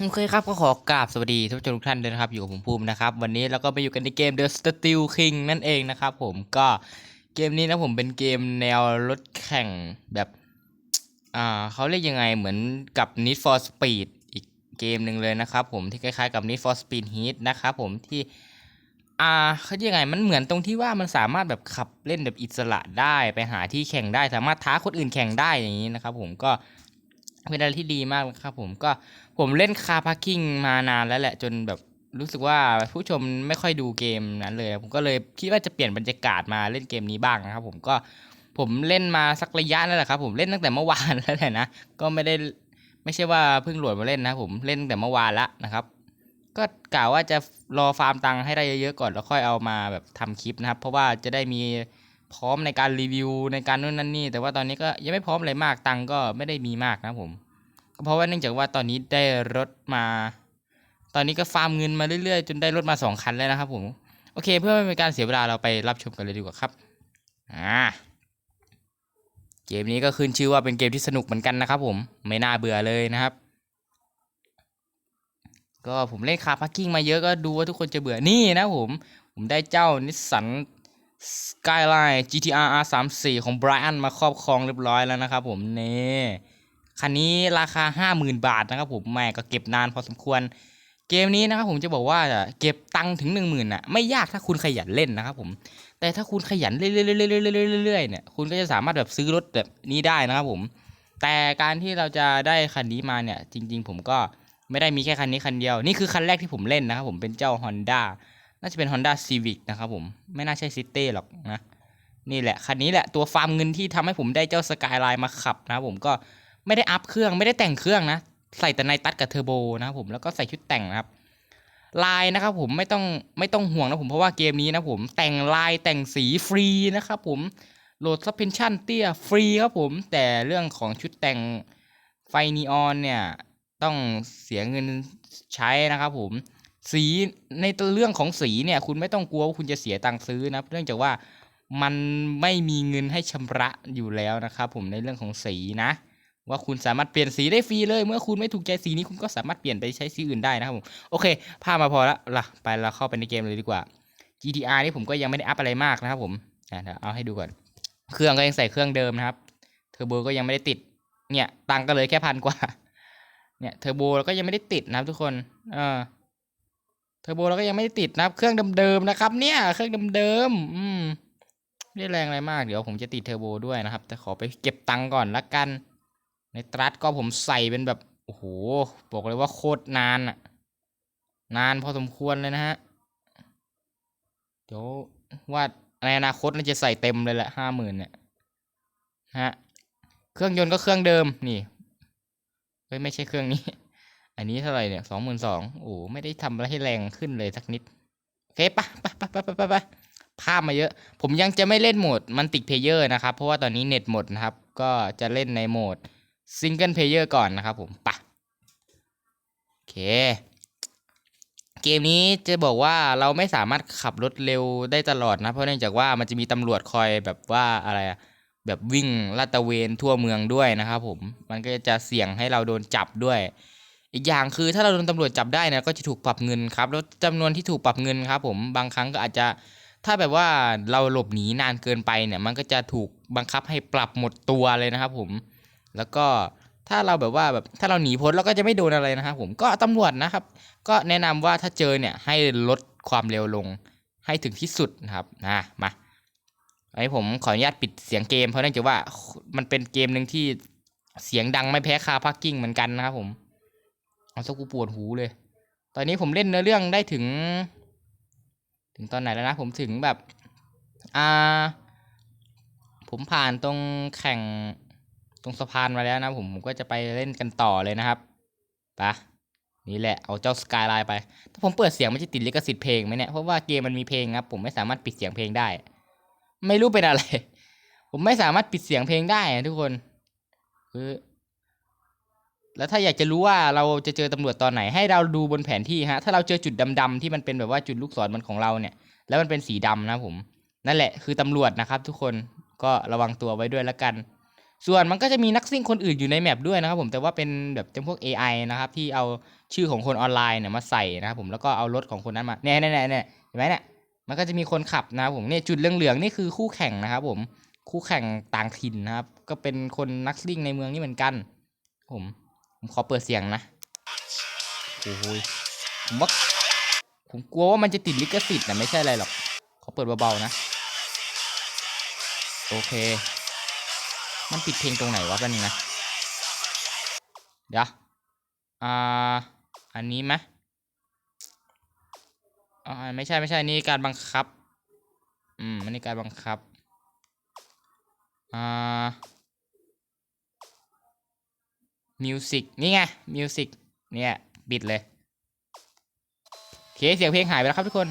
โอเคครับก็ขอกราบสวัสดีทุกทุกท่านด้วยนะครับ อยู่กับผมภูมินะครับ วันนี้เราก็ไปอยู่กันในเกม The Steel King นั่นเองนะครับผมก็เกมนี้นะผมเป็นเกมแนวรถแข่งแบบ อ่าเขาเรียกยังไงเหมือนกับ Need for Speed อีกเกมหนึ่งเลยนะครับผมที่คล้ายๆกับ Need for Speed Heat นะครับผมที่อ่าเขาเรียกยังไงมันเหมือนตรงที่ว่ามันสามารถแบบขับเล่นแบบอิสระได้ไปหาที่แข่งได้ สามารถท้าคนอื่นแข่งได้อย่างนี้นะครับผมก็ เป็นอะไรที่ดีมากครับผมก็ผมเล่นคาร์พาร์กิ้งมานานแล้วแหละจนแบบรู้สึกว่าผู้ชมไม่ค่อยดูเกมนั้นเลย ผมก็เลยคิดว่าจะเปลี่ยนบรรยากาศมาเล่นเกมนี้บ้างนะครับ ผมก็ผมเล่นมาสักระยะนั่นแหละครับ ผมเล่นตั้งแต่เมื่อวานแล้วแหละนะก็ไม่ได้ไม่ใช่ว่าเพิ่งโหลดมาเล่นนะผมเล่นตั้งแต่เมื่อวานละนะครับ ก็กล่าวว่าจะรอฟาร์มตังค์ให้ได้เยอะๆก่อนแล้วค่อยเอามาแบบทำคลิปนะครับ เพราะว่าจะได้มี พร้อมในการรีวิวในการนู่นนั่นนี่ แต่ว่าตอนนี้ก็ยังไม่พร้อมอะไรมากตังก็ไม่ได้มีมากนะผมก็เพราะว่าเนื่องจากว่าตอนนี้ได้รถมา ตอนนี้ก็ฟาร์มเงินมาเรื่อยๆ จนได้รถมาสองคันแล้วนะครับผมโอเคเพื่อไม่เป็นการเสียเวลาเราไปรับชมกันเลยดีกว่าครับอ่าเกมนี้ก็ขึ้นชื่อว่าเป็นเกมที่สนุกเหมือนกันนะครับผมไม่น่าเบื่อเลยนะครับ ก็ผมเล่นคาร์พาร์กิ้งมาเยอะก็ดูว่าทุกคนจะเบื่อนี่นะผม ผมได้เจ้านิสสัน สกายไลน์ GTR R34 ของ Brian มาครอบครองเรียบร้อยแล้วนะครับผมนี่คันนี้ราคา 50,000 บาทนะครับผมแม่ก็เก็บนานพอสมควร เกมนี้นะครับผมจะบอกว่าเก็บตังค์ถึง 10,000น่ะไม่ยากถ้าคุณขยันเล่นนะครับผมแต่ถ้าคุณขยันเรื่อยๆๆๆๆๆๆเนี่ยคุณก็จะสามารถแบบซื้อรถแบบนี้ได้นะครับผม แต่การที่เราจะได้คันนี้มาเนี่ยจริง ๆ ผมก็ไม่ได้มีแค่คันนี้คันเดียว นี่คือคันแรกที่ผมเล่นนะครับผมเป็นเจ้า Honda น่าจะเป็น Honda Civic นะครับผม ไม่น่าใช่ City หรอกนะ นี่แหละ คันนี้แหละตัวฟาร์มเงินที่ทำให้ผมได้เจ้า Skyline มาขับนะผมก็ไม่ได้อัพเครื่องไม่ได้แต่งเครื่องนะ ใส่แต่ในตัดกับเทอร์โบนะผมแล้วก็ใส่ชุดแต่งนะครับลายนะครับผมไม่ต้องไม่ต้องห่วงนะผมเพราะว่าเกมนี้นะผมแต่งลายแต่งสีฟรีนะครับผมโหลดซับเพนชั่นเตี้ยฟรีครับผม แต่เรื่องของชุดแต่งไฟนีออนเนี่ย ต้องเสียเงินใช้นะครับผม สีในเรื่องของสีเนี่ย คุณไม่ต้องกลัวว่าคุณจะเสียตังค์ซื้อนะเนื่องจากว่ามันไม่มีเงินให้ชำระอยู่แล้วนะครับผมในเรื่องของสีนะ ว่าคุณสามารถเปลี่ยนสีได้ฟรีเลย เมื่อคุณไม่ถูกใจสีนี้คุณก็สามารถเปลี่ยนไปใช้สีอื่นได้นะครับผมโอเคภาพมาพอละล่ะไปเราเข้าไปในเกมเลยดีกว่า GTR นี่ผมก็ยังไม่ได้อัพอะไรมากนะครับผมอะเดี๋ยวเอาให้ดูก่อน เครื่องก็ยังใส่เครื่องเดิมนะครับเทอร์โบก็ยังไม่ได้ติด เนี่ยตังค์ก็เลยแค่พันกว่า เนี่ยเทอร์โบเราก็ยังไม่ได้ติดนะครับทุกคน เออ ทอร์โบเราก็ยังไม่ติดนะครับ เครื่องเดิมๆนะครับ เนี่ย เครื่องเดิมๆอืมไม่ได้แรงอะไรมาก เดี๋ยวผมจะติดเทอร์โบด้วยนะครับ แต่ขอไปเก็บตังค์ก่อนละกัน ในตรัสก็ผมใส่เป็นแบบ โอ้โห บอกเลยว่าโคตรนานอะนานพอสมควรเลยนะฮะ เดี๋ยวว่าในอนาคตน่าจะใส่เต็มเลยแหละห้าหมื่นเนี่ยฮะ เครื่องยนต์ก็เครื่องเดิม นี่ เฮ้ยไม่ใช่เครื่องนี้ อันนี้เท่าไหร่เนี่ยสองหมื่นสองโอ้ไม่ได้ทำอะไรให้แรงขึ้นเลยสักนิดโอเคปะปะปะปะปะปะปะภาพมาเยอะ ผมยังจะไม่เล่นโหมดมันติกเพเยอร์นะครับ เพราะว่าตอนนี้เน็ตหมดนะครับ ก็จะเล่นในโหมดซิงเกิลเพเยอร์ก่อนนะครับผมปะโอเค เกมนี้จะบอกว่าเราไม่สามารถขับรถเร็วได้ตลอดนะ เพราะเนื่องจากว่ามันจะมีตำรวจคอยแบบว่าอะไรอะแบบวิ่งลาดตระเวนทั่วเมืองด้วยนะครับผม มันก็จะเสี่ยงให้เราโดนจับด้วย อีกอย่างคือถ้าเราโดนตำรวจจับได้นะก็จะถูกปรับเงินครับแล้วจำนวนที่ถูกปรับเงินครับ ผมบางครั้งก็อาจจะถ้าแบบว่าเราหลบหนีนานเกินไปเนี่ย มันก็จะถูกบังคับให้ปรับหมดตัวเลยนะครับ ผม แล้วก็ถ้าเราแบบว่าแบบถ้าเราหนีพ้นเราก็จะไม่โดนอะไรนะครับผมก็ตำรวจนะครับ ก็แนะนำว่าถ้าเจอเนี่ยให้ลดความเร็วลงให้ถึงที่สุดนะครับนะมาไอ้ผมขออนุญาตปิดเสียงเกมเพราะเนื่องจากว่ามันเป็นเกมหนึ่งที่เสียงดังไม่แพ้คาพักกิ้งเหมือนกันนะครับผม เอาสักกูปวดหูเลย ตอนนี้ผมเล่นเนื้อเรื่องได้ถึง ถึงตอนไหนแล้วนะ ผมถึงแบบ อ่า ผมผ่านตรงแข่งตรงสะพานมาแล้วนะผมผมก็จะไปเล่นกันต่อเลยนะครับปะนี่แหละเอาเจ้าสกายไลน์ไป ถ้าผมเปิดเสียงมันจะติดลิขสิทธิ์เพลงไหมเนี่ย เพราะว่าเกมมันมีเพลงครับ ผมไม่สามารถปิดเสียงเพลงได้ ไม่รู้เป็นอะไร ผมไม่สามารถปิดเสียงเพลงได้อะทุกคน คือ แล้วถ้าอยากจะรู้ว่าเราจะเจอตำรวจตอนไหนให้เราดูบนแผนที่ฮะถ้าเราเจอจุดดำๆที่มันเป็นแบบว่าจุดลูกศรมันของเราเนี่ย แล้วมันเป็นสีดำนะผม นั่นแหละคือตำรวจนะครับ ทุกคนก็ระวังตัวไว้ด้วยละกัน ส่วนมันก็จะมีนักซิ่งคนอื่นอยู่ในแมปด้วยนะครับผมแต่ว่าเป็นแบบเป็นพวก AI นะครับที่เอาชื่อของคนออนไลน์เนี่ยมาใส่นะครับผมแล้วก็เอารถของคนนั้นมาเนี่ยเนี่ยเนี่ยเนี่ยเห็นไหมเนี่ยมันก็จะมีคนขับนะครับผมเนี่ยจุดเหลืองๆนี่คือคู่แข่งนะครับผมคู่แข่งต่างถิ่นนะครับ ก็เป็นคนนักซิ่งในเมืองนี่เหมือนกัน ผม ผมขอเปิดเสียงนะโอ้โหยผมว่าผมกลัวว่ามันจะติดลิขสิทธิ์นะไม่ใช่อะไรหรอกขอเปิดเบาๆนะ โอเค มันปิดเพลงตรงไหนวะแป๊บนึงนะ เดี๋ยว อ่า อันนี้ไหมอ่าไม่ใช่ไม่ใช่นี่การบังคับ อืมอันนี้การบังคับ อ่า มิวสิกนี่ไงมิวสิกเนี่ยปิดเลยโอเคเสียงเพลงหายไปแล้วครับทุกคน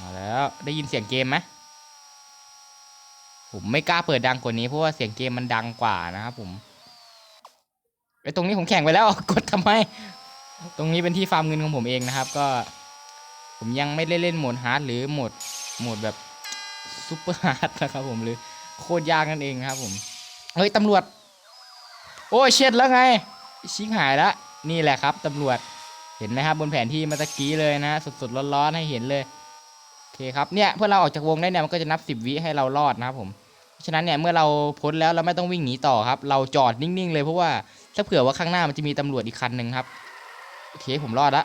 มาแล้วได้ยินเสียงเกมไหมผมไม่กล้าเปิดดังกว่านี้เพราะว่าเสียงเกมมันดังกว่านะครับผมไอตรงนี้ผมแข่งไปแล้วกดทำไม ตรงนี้เป็นที่ฟาร์มเงินของผมเองนะครับ ก็ ผมยังไม่ได้เล่นโหมดฮาร์ดหรือโหมดโหมดแบบ ซูเปอร์ฮาร์ดนะครับผมหรือโคตรยากนั่นเองครับผมเฮ้ยตำรวจ โอ้เช็ดแล้วไง ชิงหายแล้วนี่แหละครับตำรวจเห็นไหมครับบนแผนที่เมื่อตะกี้เลยนะ สดๆร้อนๆให้เห็นเลยโอเคครับเนี่ยเพื่อเราออกจากวงได้เนี่ยมันก็จะนับ 10 วิให้เรารอดนะครับผมฉะนั้นเนี่ยเมื่อเราพ้นแล้วเราไม่ต้องวิ่งหนีต่อครับ เราจอดนิ่งๆเลยเพราะว่าถ้าเผื่อว่าข้างหน้ามันจะมีตำรวจอีกคันหนึ่งครับโอเคผมรอดละ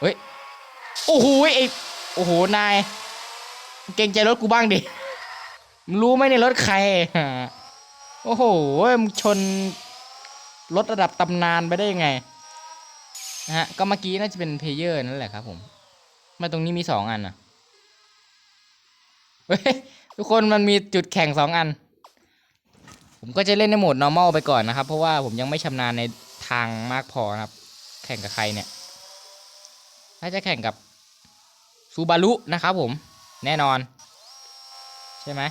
เฮ้ยโอ้โหไอโอ้โหนาย เกรงใจรถกูบ้างดิมึงรู้ไหมในรถใคร โอ้โหมึงชนรถระดับตำนานไปได้ยังไงนะฮะ ก็เมื่อกี้น่าจะเป็นเพลเยอร์นั่นแหละครับผมมาตรงนี้มีสองอันนะเฮ้ย ทุกคนมันมีจุดแข่งสองอัน ผมก็จะเล่นในโหมด normal ไปก่อนนะครับ เพราะว่าผมยังไม่ชำนาญในทางมากพอครับ แข่งกับใครเนี่ย ถ้าจะแข่งกับซูบารุนะครับผม แน่นอน ใช่ไหม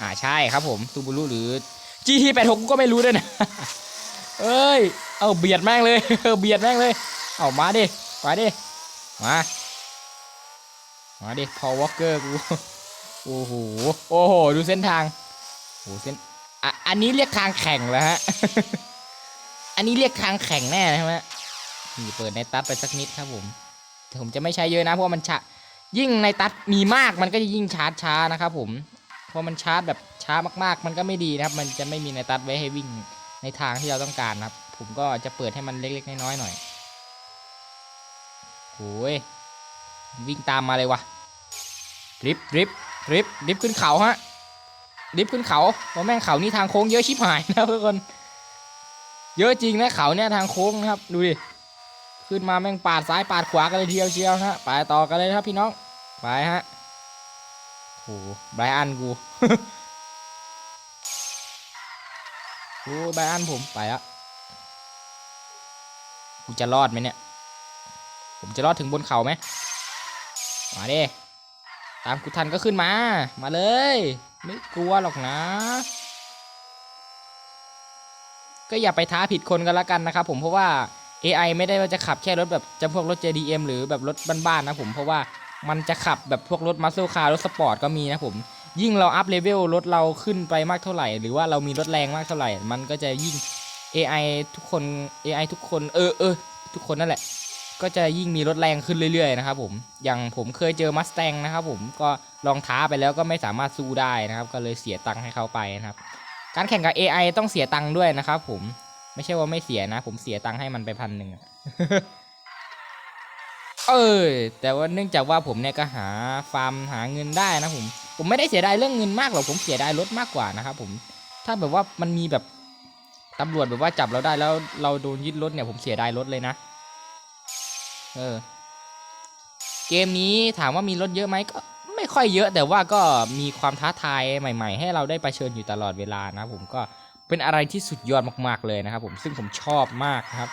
อ่าใช่ครับผมซูบารุหรือ GT86 กูก็ไม่รู้ด้วยนะ เอ้ย เอาเบียดแม่งเลยเออเบียดแม่งเลย เอามาดิ มาดิ มา มาดิ พอวอลเกอร์กู โอ้โห โอ้โห ดูเส้นทางโอ้โหเส้นอะอันนี้เรียกทางแข่งแล้วฮะ อันนี้เรียกทางแข่งแน่นะใช่ไหมนี่เปิดในตัดไปสักนิดครับผมแต่ผมจะไม่ใช้เยอะนะเพราะมันช้า ยิ่งในตัดมีมากมันก็จะยิ่งชาร์จช้านะครับผมเพราะมันชาร์จแบบช้ามากๆ มันก็ไม่ดีนะครับ มันจะไม่มีในตัดไว้ให้วิ่งในทางที่เราต้องการนะครับ ผมก็จะเปิดให้มันเล็ก ๆ น้อยๆหน่อยโอ้ยวิ่งตามมาเลยวะดริฟดริฟดริฟดริฟขึ้นเขาฮะดริฟขึ้นเขาเพราะแม่งเขานี่ทางโค้งเยอะชิบหายนะทุกคน เยอะจริงนะเขาเนี่ยทางโค้งนะครับ ดูดิ ขึ้นมาแม่งปาดซ้ายปาดขวากันเลยทีเดียวเชียวนะฮะไปต่อกันเลยครับพี่น้องไปฮะโอ้ไบอันกูโอ้ไบอันผมไปละกูจะรอดไหมเนี่ย ผมจะรอดถึงบนเขาไหมมาดิตามกูทันก็ขึ้นมา มาเลย ไม่กลัวหรอกนะ ก็อย่าไปท้าผิดคนกันละกันนะครับผมเพราะว่า AI ไม่ได้ว่าจะขับแค่รถแบบจำพวกรถ JDM หรือแบบรถบ้านๆนะผม เพราะว่ามันจะขับแบบพวกรถมัส c ลคาร์รถสปอร์ตก็มีนะผม ยิ่งเราอัพเลเวลรถเราขึ้นไปมากเท่าไหร่ หรือว่าเรามีรถแรงมากเท่าไหร่ มันก็จะยิ่ง AI ทุกคน AI ทุกคนเออเออทุกคนนั่นแหละ ก็จะยิ่งมีรถแรงขึ้นเรื่อยๆนะครับผมอย่างผมเคยเจอมัส t ต n นะครับผมก็ลองท้าไปแล้วก็ไม่สามารถสู้ได้นะครับ ก็เลยเสียตังค์ให้เขาไปนะครับ การแข่งกับ AI ต้องเสียตังค์ด้วยนะครับผม ไม่ใช่ว่าไม่เสียนะ ผมเสียตังค์ให้มันไปพันหนึ่งเออแต่ว่าเนื่องจากว่าผมเนี่ยก็หาฟาร์มหาเงินได้นะผม ผมไม่ได้เสียดายเรื่องเงินมากหรอกผมเสียดายรถมากกว่านะครับผม ถ้าแบบว่ามันมีแบบตำรวจแบบว่าจับเราได้แล้วเราโดนยึดรถเนี่ยผมเสียดายรถเลยนะ เออ เกมนี้ถามว่ามีรถเยอะไหมก็ไม่ค่อยเยอะแต่ว่าก็มีความท้าทายใหม่ ๆ ให้เราได้ไปเชิญอยู่ตลอดเวลานะผมก็ เป็นอะไรที่สุดยอดมากๆเลยนะครับ ผมซึ่งผมชอบมากนะครับ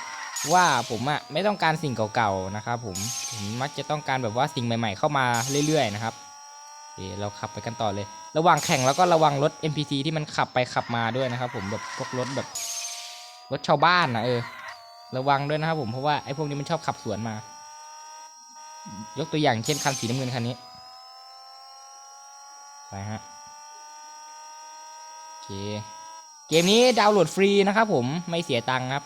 ว่าผมอะไม่ต้องการสิ่งเก่าๆนะครับ ผมผมมักจะต้องการแบบว่าสิ่งใหม่ ๆ เข้ามาเรื่อยๆนะครับโอเคเราขับไปกันต่อเลย ระหว่างแข่งแล้วก็ระวังรถ NPC ที่มันขับไปขับมาด้วยนะครับ ผมแบบพวกรถแบบรถชาวบ้านนะเออ ระวังด้วยนะครับ ผมเพราะว่าไอ้พวกนี้มันชอบขับสวนมา ยกตัวอย่างเช่นคันสีน้ำเงินคันนี้ไปฮะโอเค เกมนี้ดาวน์โหลดฟรีนะครับผมไม่เสียตังค์ครับ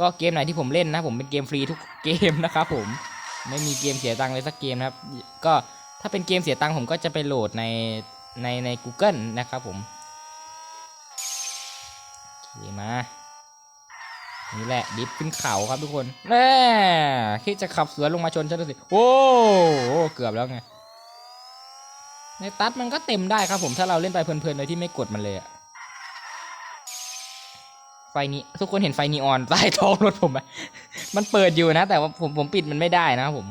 ก็เกมไหนที่ผมเล่นนะ ผมเป็นเกมฟรีทุกเกมนะครับผมไม่มีเกมเสียตังค์เลยสักเกมนะครับ ก็ถ้าเป็นเกมเสียตังค์ผมก็จะไปโหลดในในใน Google นะครับผมมา นี่แหละ ดิฟขึ้นเขาครับทุกคนแน่คิดจะขับสวนลงมาชนฉันสิโอ้โหเกือบแล้วไง ในตัดมันก็เต็มได้ครับผมถ้าเราเล่นไปเพลินๆโดยที่ไม่กดมันเลยอะ ไฟนี้ทุกคนเห็นไฟนีออนใต้ท้องรถผมไหมมันเปิดอยู่นะ แต่ว่าผมผมปิดมันไม่ได้นะครับผม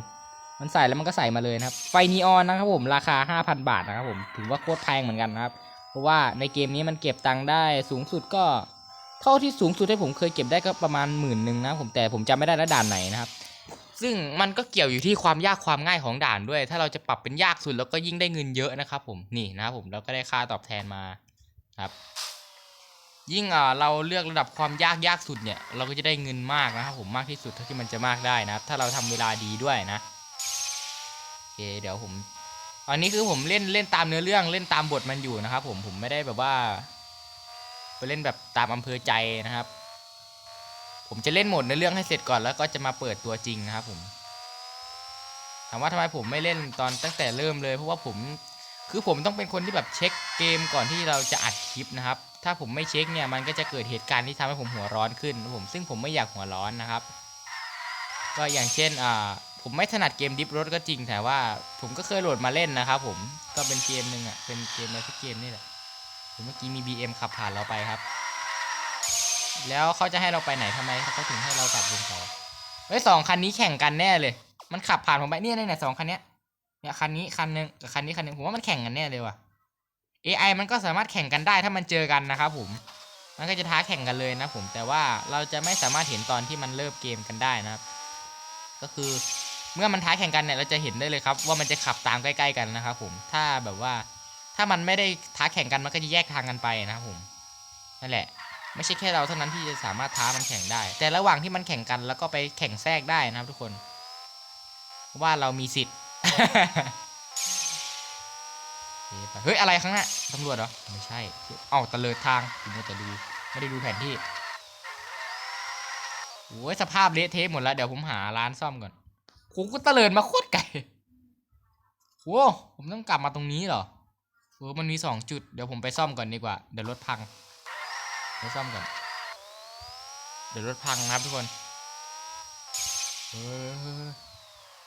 มันใส่แล้วมันก็ใส่มาเลยนะครับ ไฟนีออนนะครับผมราคา 5,000 บาทนะครับผมถือว่าโคตรแพงเหมือนกันนะครับ เพราะว่าในเกมนี้มันเก็บตังค์ได้สูงสุดก็เท่าที่สูงสุดที่ผมเคยเก็บได้ก็ประมาณหมื่นหนึ่งนะผมแต่ผมจำไม่ได้แล้วด่านไหนนะครับ ซึ่งมันก็เกี่ยวอยู่ที่ความยากความง่ายของด่านด้วย ถ้าเราจะปรับเป็นยากสุดแล้วก็ยิ่งได้เงินเยอะนะครับผมนี่นะครับผมเราก็ได้ค่าตอบแทนมาครับ ยิ่งเราเลือกระดับความยากยากสุดเนี่ยเราก็จะได้เงินมากนะครับผมมากที่สุดเท่าที่มันจะมากได้นะครับ ถ้าเราทำเวลาดีด้วยนะโอเคเดี๋ยวผมตอนนี้คือผมเล่นเล่นตามเนื้อเรื่องเล่นตามบทมันอยู่นะครับ ผมผมไม่ได้แบบว่า ไปเล่นแบบตามอำเภอใจนะครับ ผมจะเล่นหมดในเรื่องให้เสร็จก่อนแล้วก็จะมาเปิดตัวจริงนะครับ ผมถามว่าทำไมผมไม่เล่นตอนตั้งแต่เริ่มเลย เพราะว่าผมคือผมต้องเป็นคนที่แบบเช็คเกมก่อนที่เราจะอัดคลิปนะครับ ถ้าผมไม่เช็คเนี่ยมันก็จะเกิดเหตุการณ์ที่ทำให้ผมหัวร้อนขึ้นผมซึ่งผมไม่อยากหัวร้อนนะครับ ก็อย่างเช่นอ่าผมไม่ถนัดเกมดิฟรถก็จริงแต่ว่าผมก็เคยโหลดมาเล่นนะครับผมก็เป็นเกมหนึ่งอะเป็นเกมอะไรสักเกมนี่แหละเมื่อกี้มี BM ขับผ่านเราไปครับ แล้วเขาจะให้เราไปไหนทำไมเขาถึงให้เรากลับบนเขาเฮ้ยสองคันนี้แข่งกันแน่เลย มันขับผ่านผมไปเนี่ยเนี่ยเนี่ยสองคันเนี้ยเนี่ยคันนี้คันหนึงกับคันนี้คันหนึงผมว่ามันแข่งกันแน่เลยว่ะ AI มันก็สามารถแข่งกันได้ถ้ามันเจอกันนะครับผม มันก็จะท้าแข่งกันเลยนะผม แต่ว่าเราจะไม่สามารถเห็นตอนที่มันเริ่มเกมกันได้นะครับ ก็คือเมื่อมันท้าแข่งกันเนี่ยเราจะเห็นได้เลยครับ ว่ามันจะขับตามใกล้ๆกันนะครับผม ถ้าแบบว่าถ้ามันไม่ได้ท้าแข่งกันมันก็จะแยกทางกันไปนะครับผม นั่นแหละ ไม่ใช่แค่เราเท่านั้นที่จะสามารถท้ามันแข่งได้ แต่ระหว่างที่มันแข่งกันแล้วก็ไปแข่งแทรกได้นะครับทุกคน ว่าเรามีสิทธิ์ เฮ้ย อะไรข้างหน้าตำรวจเหรอ ไม่ใช่ เอ้าตะเลิดทางผมมัวแต่ดู ไม่ได้ดูแผนที่โอ้ยสภาพเละเทะหมดแล้ว เดี๋ยวผมหาร้านซ่อมก่อนผมก็ตะเลิดมาโคตรไกลโว้ผมต้องกลับมาตรงนี้เหรอโอ้มันมีสองจุด เดี๋ยวผมไปซ่อมก่อนดีกว่า เดี๋ยวรถพัง ไปซ่อมก่อน เดี๋ยวรถพังนะครับทุกคน เออ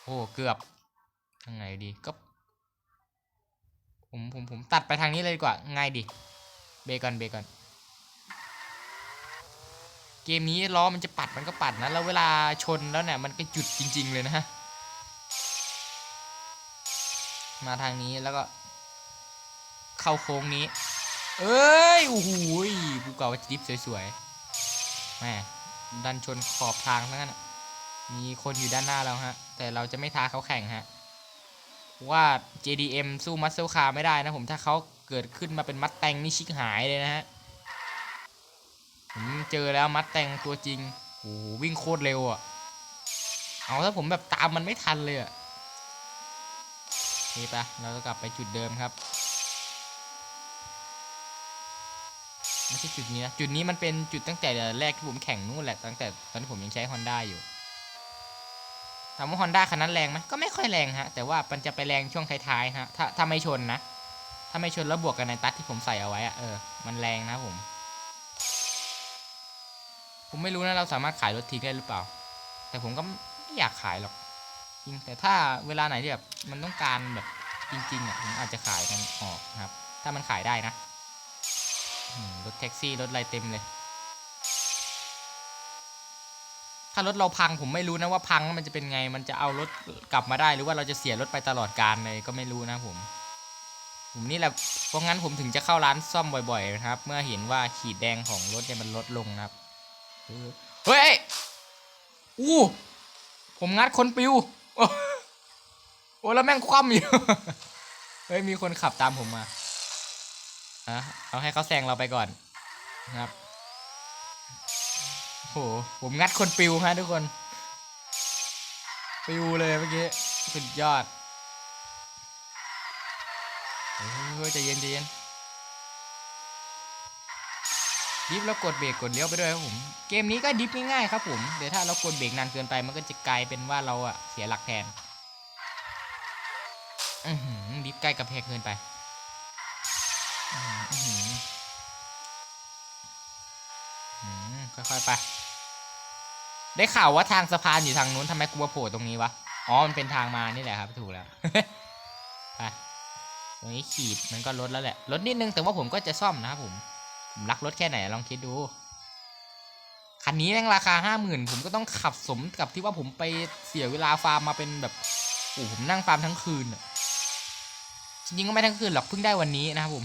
โอ้ เกือบทางไหนดีก็ ผมผมผมตัดไปทางนี้เลยดีกว่าง่ายดิเบก่อนเบก่อนเกมนี้ล้อมันจะปัดมันก็ปัดนะแล้วเวลาชนแล้วเนี่ยมันก็หยุดจริง ๆ เลยนะฮะมาทางนี้แล้วก็ เข้าโค้งนี้ เอ้ยโอ้โหยภูเก่าจิ๊บสวยๆแม่ดันชนขอบทางทั้งนั้นอะมีคนอยู่ด้านหน้าแล้วฮะ แต่เราจะไม่ท้าเขาแข่งฮะ ว่า JDM สู้มัสเซลคาไม่ได้นะผมถ้าเขาเกิดขึ้นมาเป็นมัดแตงนี่ชิกหายเลยนะฮะผมเจอแล้วมัดแตงตัวจริงโอ้โหวิ่งโคตรเร็วอะ่ะเอาถ้าผมแบบตามมันไม่ทันเลยอะ่ะนี่ปะเราจะกลับไปจุดเดิมครับไม่ใช่จุดนี้นะจุดนี้มันเป็นจุดตั้งแต่แรกที่ผมแข่งนู่นแหละตั้งแต่ตอนที่ผมยังใช้ Honda อยู่ ถามว่าฮอนด้าคันนั้นแรงไหมก็ไม่ค่อยแรงฮะ แต่ว่ามันจะไปแรงช่วงท้ายๆฮะ ถ้าถ้าไม่ชนนะ ถ้าไม่ชนแล้วบวกกันในตัดที่ผมใส่เอาไว้อะเออ มันแรงนะผม ผมไม่รู้นะเราสามารถขายรถทิ้งได้หรือเปล่า แต่ผมก็ไม่อยากขายหรอกจริงแต่ถ้าเวลาไหนที่แบบมันต้องการแบบจริงๆอะผมอาจจะขายมันออกนะครับ ถ้ามันขายได้นะรถแท็กซี่รถอะไรเต็มเลย ถ้ารถเราพังผมไม่รู้นะว่าพังมันจะเป็นไง มันจะเอารถกลับมาได้ หรือว่าเราจะเสียรถไปตลอดการเลยก็ไม่รู้นะผม ผมนี่แหละ เพราะงั้นผมถึงจะเข้าร้านซ่อมบ่อยๆนะครับ เมื่อเห็นว่าขีดแดงของรถเนี่ยมันลดลงนะครับเฮ้ย อู้ ผมงัดคนปิว โอ้โอ้แล้วแม่งคว่ำอยู่ เฮ้ยมีคนขับตามผมมาอะเอาให้เขาแซงเราไปก่อนนะครับ โห ผมงัดคนปิวฮะทุกคน ปิวเลยเมื่อกี้ สุดยอดเฮ้ยใจเย็นใจเย็นดิฟแล้วกดเบรกกดเลี้ยวไปด้วยครับผม เกมนี้ก็ดิฟง่ายๆครับผม เดี๋ยวถ้าเรากดเบรกนานเกินไปมันก็จะกลายเป็นว่าเราอะเสียหลักแทน อือหือดิฟใกล้กับแพงเกินไปอื้อหืออื้อหืออืมค่อยๆไป ได้ข่าวว่าทางสะพานอยู่ทางนู้นทำไมกูมาโผล่ตรงนี้วะ อ๋อ มันเป็นทางมานี่แหละครับ ถูกแล้ว ไปตรงนี้ขีดมันก็ลดแล้วแหละ ลดนิดนึง แต่ว่าผมก็จะซ่อมนะครับผม ผมรักรถแค่ไหนลองคิดดู คันนี้แม่งราคาห้าหมื่นผมก็ต้องขับสมกับที่ว่าผมไปเสียเวลาฟาร์มมาเป็นแบบโอ้ผมนั่งฟาร์มทั้งคืนจริงๆก็ไม่ทั้งคืนหรอกเพิ่งได้วันนี้นะครับผม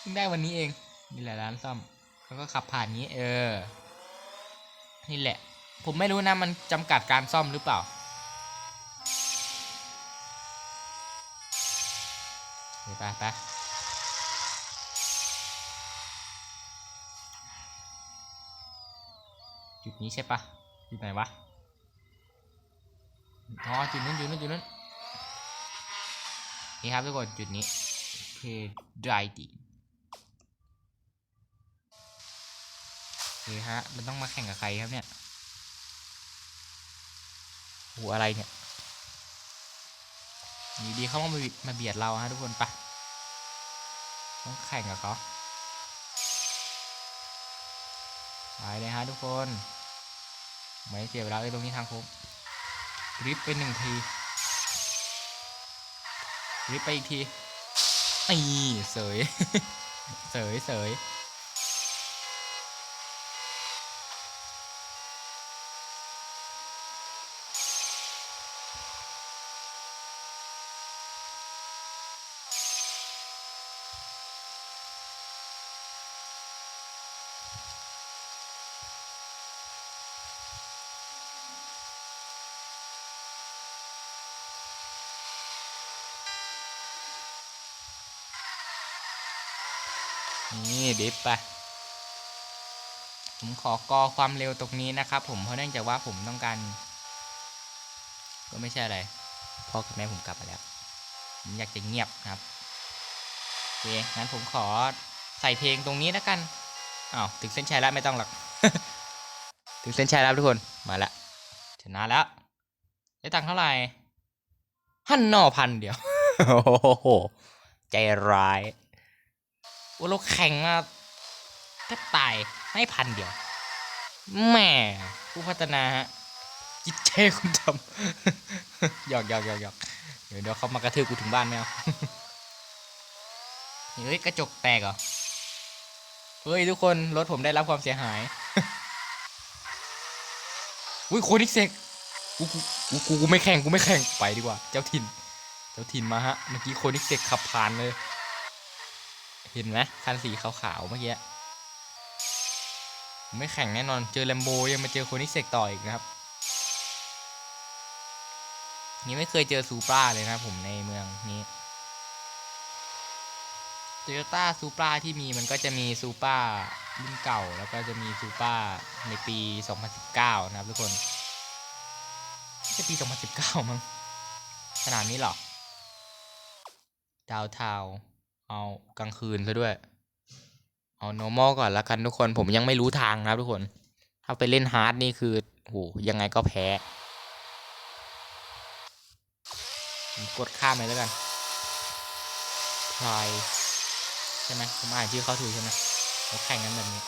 เพิ่งได้วันนี้เองนี่แหละร้านซ่อมแล้วก็ขับผ่านนี้ เออ นี่แหละ ผมไม่รู้นะมันจำกัดการซ่อมหรือเปล่าไปไปไปจุดนี้ใช่ปะจุดไหนวะ อ๋อ จุดนู้นจุดนู้นจุดนู้นนี่ครับทุกคนจุดนี้คือด รายดีนี่ฮะ มันต้องมาแข่งกับใครครับเนี่ยโหอะไรเนี่ยอยู่ดีเขามามาเบียดเราฮะทุกคนไปะต้องแข่งกับเขาไปเลยฮะทุกคนไม่เสียเวลาเลยตรงนี้ทางโค้งริบไปหนึ่งทีรีบไปอีกทีนี่เสย เสยเสย นี่ดิฟไป ผมขอกอความเร็วตรงนี้นะครับ ผมเพราะเนื่องจากว่าผมต้องการ ก็ไม่ใช่อะไรพ่อกับแม่ผมกลับมาแล้ว ผมอยากจะเงียบครับโอเคงั้นผมขอใส่เพลงตรงนี้แล้วกันอ้าวถึงเส้นชัยแล้วไม่ต้องหรอกถึงเส้นชัยแล้วทุกคนมาละชนะแล้วได้ตังค์เท่าไหร่หันนอพันเดียว โอ้โห ใจร้าย โอ้เราแข่งมาแทบตายให้พันเดียวแหม่ผู้พัฒนาฮะจิตใจคุณทำหยอกหยอกหยอกหยอกเดี๋ยวเดี๋ยวเขามากระทืบกูถึงบ้านไม่เอาเฮ้ยกระจกแตกเหรอ เฮ้ยทุกคนรถผมได้รับความเสียหาย อุ้ยโคนิกเซกกูกูกูกูไม่แข่งกูไม่แข่งไปดีกว่า เจ้าถิ่น เจ้าถิ่นมาฮะ เมื่อกี้โคนิกเซกขับผ่านเลย เห็นไหมคันสีขาวๆเมื่อกี้ไม่แข่งแน่นอนเจอแลมโบยังมาเจอโคนิเซกต่ออีกนะครับนี่ไม่เคยเจอซูปราเลยนะผมในเมืองนี้โตโยต้าซูปราที่มีมันก็จะมีซูปรารุ่นเก่า แล้วก็จะมีซูปราในปี 2019 นะครับทุกคน จะปี 2019 มั้งขนาดนี้หรอดาวเทา เอากลางคืนซะด้วย เอา normal ก่อนละกันทุกคนผมยังไม่รู้ทางนะครับทุกคน ถ้าไปเล่นฮาร์ดนี่คือโหยังไงก็แพ้กดข้ามไปแล้วกันพลายใช่ไหมผมอ่านชื่อเขาถูกใช่ไหมเขาแข่งกันแบบนี้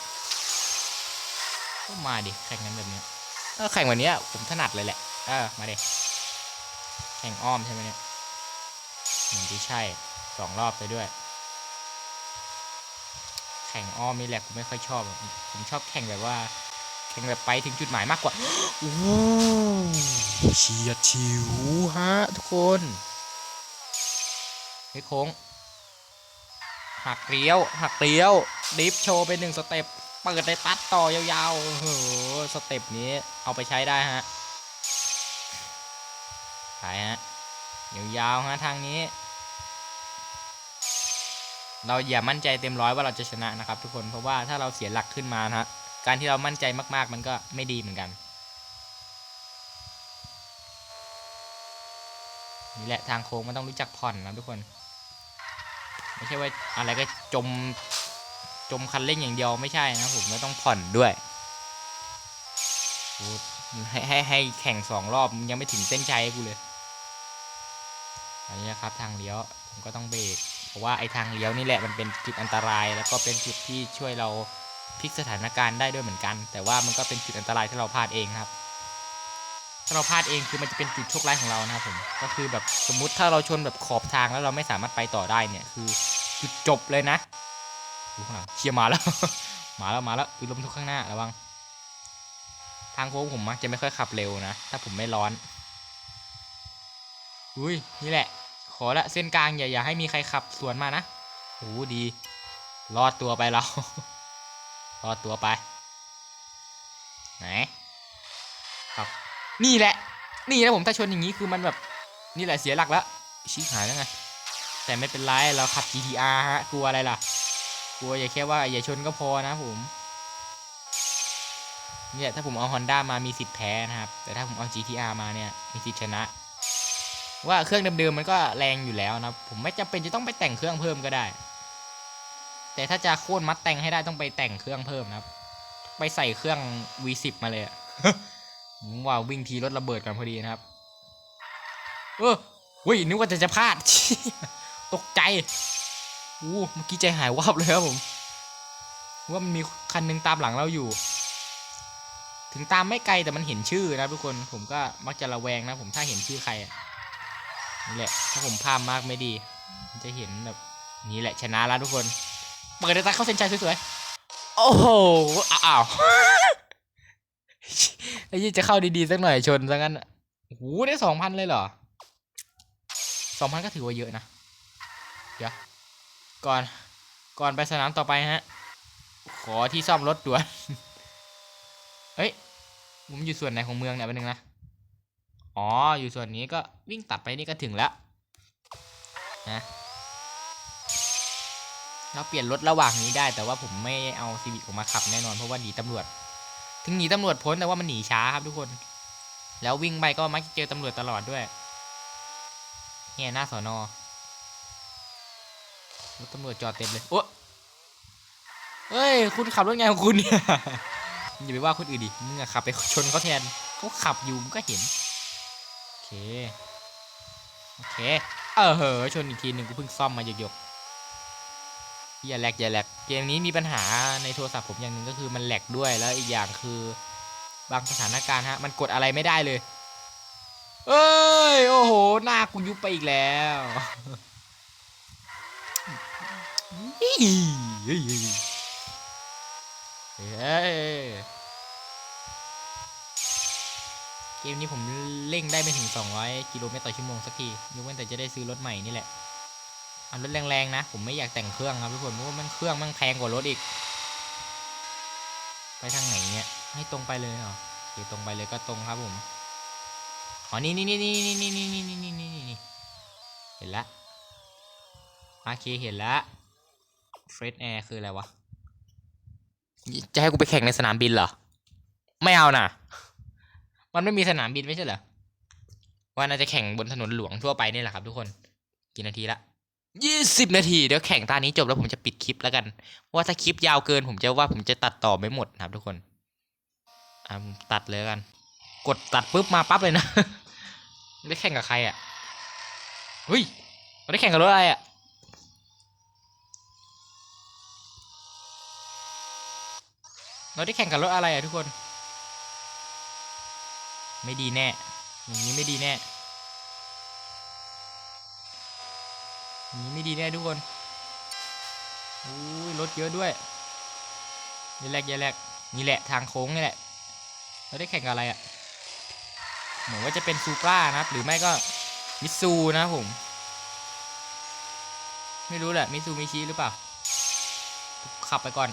ก็มาดิแข่งกันแบบนี้เออแข่งวันนี้ผมถนัดเลยแหละเออมาดิแข่งอ้อมใช่ไหมเนี่ยเหมือนที่ใช่สองรอบไปด้วย แข่งอ้อมนี่แหละผมไม่ค่อยชอบ ผมชอบแข่งแบบว่า แข่งแบบไปถึงจุดหมายมากกว่าโอ้โหเฉียดฉิวฮะทุกคนเฮ้ยโค้งหักเลี้ยว หักเลี้ยวดิฟโชว์ไปหนึ่งสเต็ปเปิดได้ตัดต่อยาวๆโอ้โหสเต็ปนี้เอาไปใช้ได้ฮะไปฮะยาวๆฮะทางนี้ เราอย่ามั่นใจเต็มร้อยว่าเราจะชนะนะครับ ทุกคนเพราะว่าถ้าเราเสียหลักขึ้นมานะฮะการที่เรามั่นใจมากๆ มันก็ไม่ดีเหมือนกันนี่แหละทางโค้งมันต้องรู้จักผ่อนนะทุกคน ไม่ใช่ว่าอะไรก็จมจมคันเร่งอย่างเดียวไม่ใช่นะผมก็ต้องผ่อนด้วยโอ้ให้ให้ให้แข่งสองรอบยังไม่ถึงเส้นชัยกูเลยอันนี้นะครับทางเลี้ยวผมก็ต้องเบรก ราะว่าไอ้ทางเลี้ยวนี่แหละมันเป็นจุดอันตราย แล้วก็เป็นจุดที่ช่วยเราพลิกสถานการณ์ได้ด้วยเหมือนกัน แต่ว่ามันก็เป็นจุดอันตรายที่เราพลาดเองครับ ถ้าเราพลาดเองคือมันจะเป็นจุดโชคร้ายของเรานะครับผมก็คือแบบสมมุติถ้าเราชนแบบขอบทางแล้วเราไม่สามารถไปต่อได้เนี่ยคือจุดจบเลยนะดูข้างหลังเชียร์มาแล้ว มาแล้วมาแล้วอือลมทุกข้างหน้าระวังทางโค้งผมมักจะไม่ค่อยขับเร็วนะ ถ้าผมไม่ร้อน อุ้ยนี่แหละ ขอละเส้นกลางอย่าอย่าให้มีใครขับสวนมานะโอ้ดี รอดตัวไปเรา รอดตัวไป ไหน ครับ นี่แหละ นี่นะผมถ้าชนอย่างนี้คือมันแบบ นี่แหละเสียหลักแล้วชี้หายแล้วไง แต่ไม่เป็นไร เราขับ GTR ฮะ กลัวอะไรล่ะ กลัวอย่าแค่ว่าอย่าชนก็พอนะผมเนี่ยถ้าผมเอา Honda มามีสิทธิ์แพ้นะครับ แต่ถ้าผมเอา GTR มาเนี่ย มีสิทธิ์ชนะ ว่าเครื่องเดิมๆมันก็แรงอยู่แล้วนะผมไม่จำเป็นจะต้องไปแต่งเครื่องเพิ่มก็ได้ แต่ถ้าจะโค่นมัดแต่งให้ได้ต้องไปแต่งเครื่องเพิ่มนะครับ ไปใส่เครื่อง V10 มาเลยว่าวิ่งทีรถระเบิดกันพอดีนะครับ เออเฮ้ยนึกว่าจะจะพลาด ตกใจอู้เมื่อกี้ใจหายวับเลยครับผม ว่ามันมีคันหนึงตามหลังเราอยู่ ถึงตามไม่ไกลแต่มันเห็นชื่อนะทุกคนผมก็มักจะระแวงนะผมถ้าเห็นชื่อใครอะ นี่แหละ ถ้าผมพามมากไม่ดี จะเห็นแบบนี่แหละชนะแล้วทุกคน เปิดตาเข้าเส้นชัยสวยๆ โอ้โห อ้าวไอ้ยี่จะเข้าดีๆสักหน่อยชนซะงั้นอะโอ้โหได้สองพันเลยเหรอสองพันก็ถือว่าเยอะนะ เดี๋ยว ก่อน ก่อนไปสนามต่อไปฮะ ขอที่ซ่อมรถด่วน เฮ้ย ผมอยู่ส่วนไหนของเมืองเนี่ยแป๊บนึงนะ อ๋อ อยู่ส่วนนี้ก็วิ่งตัดไปนี่ก็ถึงแล้วนะเราเปลี่ยนรถระหว่างนี้ได้ แต่ว่าผมไม่เอาซีวิกออกมาขับแน่นอนเพราะว่าหนีตำรวจ ถึงหนีตำรวจพ้นแต่ว่ามันหนีช้าครับทุกคน แล้ววิ่งไปก็มักจะเจอตำรวจตลอดด้วยเนี่ยหน้าสอนอรถตำรวจจอดเต็มเลยโอ้เฮ้ย คุณขับรถไงของคุณเนี่ยอย่าไปว่าคนอื่นดิมึงอะขับไปชนเขาแทนเขาขับอยู่มึงก็เห็น เค โอเค เออเหอะชนอีกทีหนึ่งกูเพิ่งซ่อมมาหยกๆอย่าแหลกอย่าแหลกเกมนี้มีปัญหาในโทรศัพท์ผมอย่างหนึ่งก็คือมันแหลกด้วยแล้วอีกอย่างคือบางสถานการณ์ฮะ มันกดอะไรไม่ได้เลย เอ้ย โอ้โห หน้ากูยุบไปอีกแล้วเฮ้ย มนี้ผมเร่งได้ไม่ถึง 200 กิโลเมตรต่อชั่วโมงสักทียกเว้นแต่จะได้ซื้อรถใหม่นี่แหละเอารถแรงๆนะ ผมไม่อยากแต่งเครื่องครับทุกคนเพราะว่ามันเครื่องมันแพงกว่ารถอีก ไปทางไหนเนี่ยให้ตรงไปเลยเหรอโอเคตรงไปเลยก็ตรงครับผมอ๋อนี่นี่นี่นี่นี่นี่นี่นี่นี่นี่นี่นี่เห็นละโอเคเห็นละเฟรชแอร์คืออะไรวะจะให้กูไปแข่งในสนามบินเหรอ ไม่เอาน่ะ มันไม่มีสนามบินไม่ใช่เหรอว่าน่าจะแข่งบนถนนหลวงทั่วไปนี่แหละครับ ทุกคนกี่นาทีละยี่สิบนาทีเดี๋ยวแข่งตานี้จบแล้วผมจะปิดคลิปแล้วกันว่าถ้าคลิปยาวเกิน ผมจะว่าผมจะตัดต่อไม่หมดนะครับ ทุกคนอ่าตัดเลยกัน กดตัดปุ๊บมาปั๊บเลยนะได้แข่งกับใครอะเฮ้ยได้แข่งกับรถอะไรอะเราได้แข่งกับรถอะไรอะทุกคน ไม่ดีแน่ อย่างนี้ไม่ดีแน่นี้ไม่ดีแน่ทุกคนอุ้ยรถเยอะด้วยอย่แหลกอย่แหลกนี่แหละทางโค้งนี่แหละ เราได้แข่งกับอะไรอะ เหมือนว่าจะเป็นซูปรานะครับ หรือไม่ก็มิซูนะผม ไม่รู้แหละมิซูมิชิหรือเปล่า ขับไปก่อน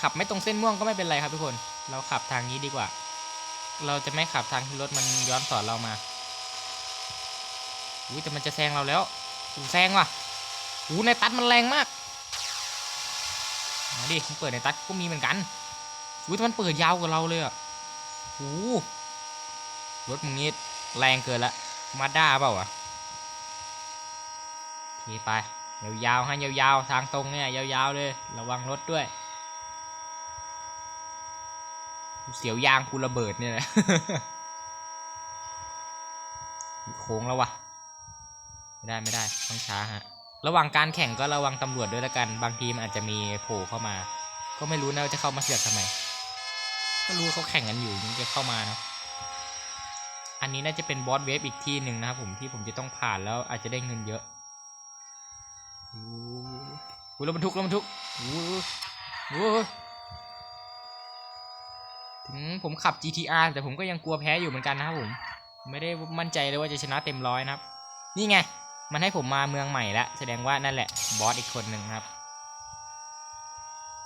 ขับไม่ตรงเส้นม่วงก็ไม่เป็นไรครับทุกคน เราขับทางนี้ดีกว่า เราจะไม่ขับทางที่รถมันย้อนสอนเรามาอุ้ยแต่มันจะแซงเราแล้วอูแซงว่ะอู้ในตัดมันแรงมากมาดิมันเปิดในตัดก็มีเหมือนกันอุ้ยแต่มันเปิดยาวกว่าเราเลยอะโอ้รถมึงนี้แรงเกินละมาด้าเปล่าวะโอเคไปยาวๆฮะยาวๆทางตรงเนี่ยยาวๆเลยระวังรถด้วย เสียวยางกูระเบิดเนี่ยแหละโค้งแล้ววะไม่ได้ไม่ได้ต้องช้าฮะ ระหว่างการแข่งก็ระวังตำรวจด้วยละกัน บางทีมันอาจจะมีโผล่เข้ามา ก็ไม่รู้นะว่าจะเข้ามาเสือกทำไม ก็รู้เขาแข่งกันอยู่ยังจะเข้ามาเนะอันนี้น่าจะเป็นบอสเวฟอีกที่หนึ่งนะครับผมที่ผมจะต้องผ่านแล้วอาจจะได้เงินเยอะโอ้โหรถบรรทุกรถบรรทุกโอ้โหโอ้ ถึงผมขับ GTR แต่ผมก็ยังกลัวแพ้อยู่เหมือนกันนะครับผม ไม่ได้มั่นใจเลยว่าจะชนะเต็มร้อยนะครับ นี่ไง มันให้ผมมาเมืองใหม่แล้วแสดงว่านั่นแหละบอสอีกคนหนึ่งครับ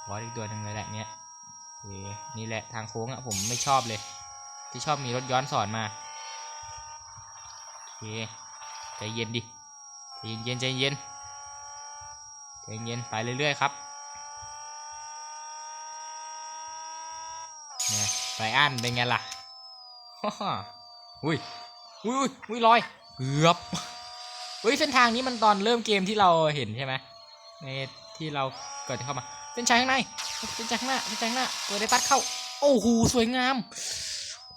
บอสอีกตัวหนึ่งเลยแหละเนี่ยนี่แหละทางโค้งอะผมไม่ชอบเลย ที่ชอบมีรถย้อนสอนมาโอเคใจเย็นดิใจเย็นใจเย็นใจเย็นไปเรื่อยๆครับ นี่ยไรอันเป็นไงล่ะอุ้ยอุ้ยอุ้ยลอยเกือบเฮ้ยเส้นทางนี้มันตอนเริ่มเกมที่เราเห็นใช่ไหมในที่เราเก่อนจะเข้ามาเส้นชัยข้างในเส้นชัยข้างหน้าเส้นชัยข้างหน้าเปิดได้ตัดเข้า โอ้โหสวยงาม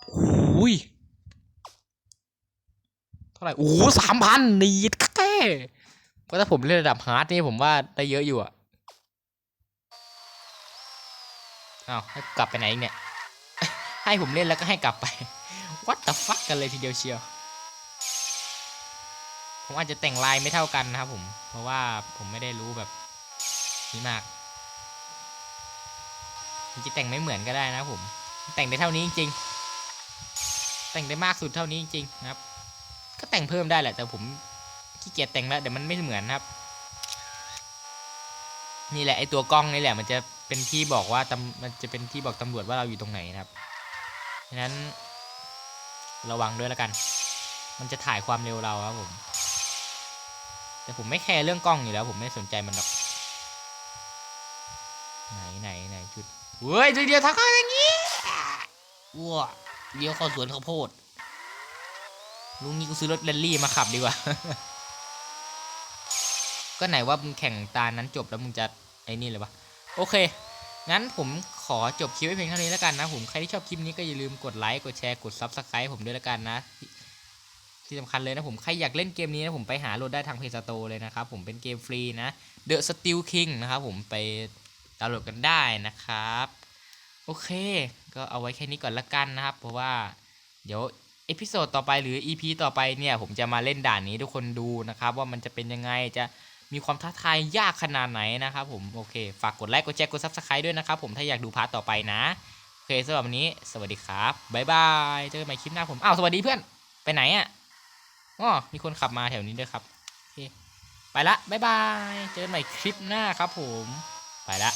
โอ้ยเท่าไหร่โอ้สามพันนี่แค่ก็ถ้าผมเล่นระดับฮาร์ดนี่ผมว่าได้เยอะอยู่อะอ้าวกลับไปไหนเนี่ย ให้ผมเล่นแล้วก็ให้กลับไป วัด the fuck กันเลยทีเดียวเชียว ผมอาจจะแต่งลายไม่เท่ากันนะครับผม เพราะว่าผมไม่ได้รู้แบบนี้มากจะแต่งไม่เหมือนก็ได้นะผม แต่งได้เท่านี้จริงๆ แต่งได้มากสุดเท่านี้จริงๆนะครับ ก็แต่งเพิ่มได้แหละแต่ผมขี้เกียจแต่งแล้วเดี๋ยวมันไม่เหมือนนะครับ นี่แหละไอตัวกล้องนี่แหละ มันจะเป็นที่บอกว่าตำมันจะเป็นที่บอกตำรวจว่าเราอยู่ตรงไหนนะครับ ฉะนั้นระวังด้วยแล้วกัน มันจะถ่ายความเร็วเราครับผม แต่ผมไม่แคร์เรื่องกล้องอยู่แล้ว ผมไม่สนใจมันหรอก ไหนไหนไหนจุดเฮ้ยจุดเดียวทักเข้าอย่างนี้ว้าเลี้ยวเข้าสวนข้าวโพดลุงนี้กูซื้อรถแรลลี่มาขับดีกว่า ก็ไหนว่ามึงแข่งตานั้นจบแล้วมึงจะไอ้นี่เลยวะ โอเค งั้นผม ขอจบคลิปไว้เพียงเท่านี้แล้วกันนะผมใครที่ชอบคลิปนี้ก็อย่าลืมกดไลค์กดแชร์กด Subscribe ผมด้วยแล้วกันนะที่สำคัญเลยนะผมใครอยากเล่นเกมนี้นะผมไปหาโหลดได้ทางเพจสโตเลยนะครับผมเป็นเกมฟรีนะ The Steel King นะครับผมไปดาวน์โหลดกันได้นะครับ โอเค ก็เอาไว้แค่นี้ก่อนละกันนะครับ เพราะว่าเดี๋ยวเอพิโซดต่อไปหรือ EP ต่อไปเนี่ยผมจะมาเล่นด่านนี้ทุกคนดูนะครับว่ามันจะเป็นยังไงจะ มีความท้าทายยากขนาดไหนนะครับผมโอเค ฝากกดไลค์กดแชร์กดซับสไครต์ด้วยนะครับผมถ้าอยากดูพาร์ตต่อไปนะโอเคสำหรับวันนี้ สวัสดีครับบ๊ายบายเจอกันใหม่คลิปหน้าผมอ้าวสวัสดีเพื่อนไปไหนอะ่ะอ๋อมีคนขับมาแถวนี้ด้วยครับโอเคไปละบ๊ายบายเจอกันใหม่คลิปหน้าครับผมไปละ